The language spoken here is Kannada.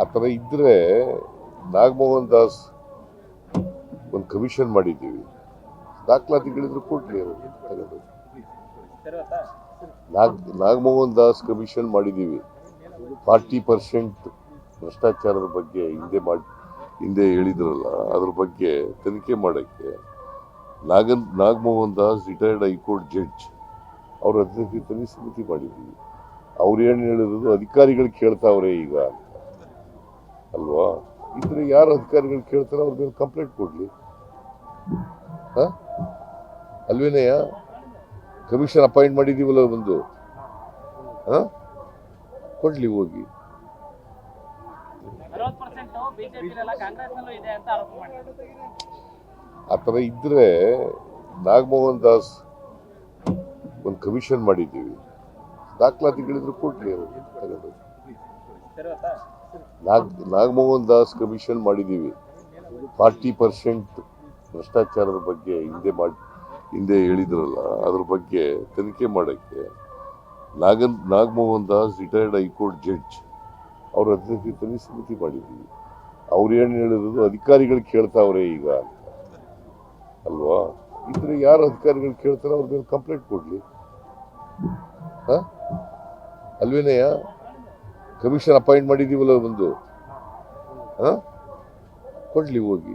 ಆ ಥರ ಇದ್ದರೆ ನಾಗಮೋಹನ್ ದಾಸ್ ಒಂದು ಕಮಿಷನ್ ಮಾಡಿದ್ದೀವಿ. ದಾಖಲಾತಿಗಳಿದ್ರು ಕೊಡ್ಲಿ ಅವರು ತಗೊಂಡು. ನಾಗ್ ನಾಗಮೋಹನ್ ದಾಸ್ ಕಮಿಷನ್ ಮಾಡಿದ್ದೀವಿ. ಫಾರ್ಟಿ ಪರ್ಸೆಂಟ್ ಭ್ರಷ್ಟಾಚಾರದ ಬಗ್ಗೆ ಹಿಂದೆ ಮಾಡಿ ಹಿಂದೆ ಹೇಳಿದ್ರಲ್ಲ ಅದ್ರ ಬಗ್ಗೆ ತನಿಖೆ ಮಾಡೋಕ್ಕೆ Nagan Nagamohan Das retired high court judge. ಅವ್ರ ಅಧ್ಯಕ್ಷತೆಯಲ್ಲಿ ಸಮಿತಿ ಮಾಡಿದ್ದೀವಿ. ಅವ್ರು ಏನು ಹೇಳಿರೋದು ಅಧಿಕಾರಿಗಳು ಕೇಳ್ತಾವ್ರೆ ಈಗ ಅಂತ. ಅಲ್ವಾ? ಇದ್ರೆ ಯಾರು ಅಧಿಕಾರಿಗಳು ಕೇಳ್ತಾರೆ ಅವ್ರ ಮೇಲೆ ಕಂಪ್ಲೇಂಟ್ ಕೊಡಲಿ. ಹಾಂ? ಅಲ್ವೇನಯ್ಯ? ಕಮಿಷನ್ ಅಪಾಯಿಂಟ್ ಮಾಡಿದ್ದೀವಲ್ಲ ಒಂದು. ಹಾಂ? ಕೊಡಲಿ ಹೋಗಿ. ಆ ಥರ ಇದ್ದರೆ ನಾಗಮೋಹನ್ ದಾಸ್ ಒಂದು ಕಮಿಷನ್ ಮಾಡಿದ್ದೀವಿ. ದಾಖಲಾತಿಗಳಿದ್ರು ಕೊಡ್ಲಿ ಅವರು ನಾಗ್, ನಾಗಮೋಹನ್ ದಾಸ್ ಕಮಿಷನ್ ಮಾಡಿದ್ದೀವಿ. ಫಾರ್ಟಿ ಪರ್ಸೆಂಟ್ ಭ್ರಷ್ಟಾಚಾರದ ಬಗ್ಗೆ ಹಿಂದೆ ಮಾಡಿ, ಹಿಂದೆ ಹೇಳಿದ್ರಲ್ಲ, ಅದ್ರ ಬಗ್ಗೆ ತನಿಖೆ ಮಾಡೋಕ್ಕೆ Nagan, Nagamohan Das retired high court judge ಅವ್ರ ಅಧ್ಯಕ್ಷತೆಯಲ್ಲಿ ಸಮಿತಿ ಮಾಡಿದ್ದೀವಿ. ಅವ್ರು ಏನು ಹೇಳಿರೋದು ಅಧಿಕಾರಿಗಳು ಕೇಳ್ತಾವ್ರೆ ಈಗ ಅಲ್ವಾ? ಇದ್ರೆ ಯಾರು ಅಧಿಕಾರಿಗಳು ಕೇಳ್ತಾರೋ ಅವ್ರ ಮೇಲೆ ಕಂಪ್ಲೇಂಟ್ ಕೊಡಲಿ. ಅಲ್ವೇನಯ್ಯ? ಕಮಿಷನ್ ಅಪಾಯಿಂಟ್ ಮಾಡಿದ್ದೀವಲ್ಲ ಒಂದು ಹಾಂ? ಕೊಡ್ಲಿ ಹೋಗಿ.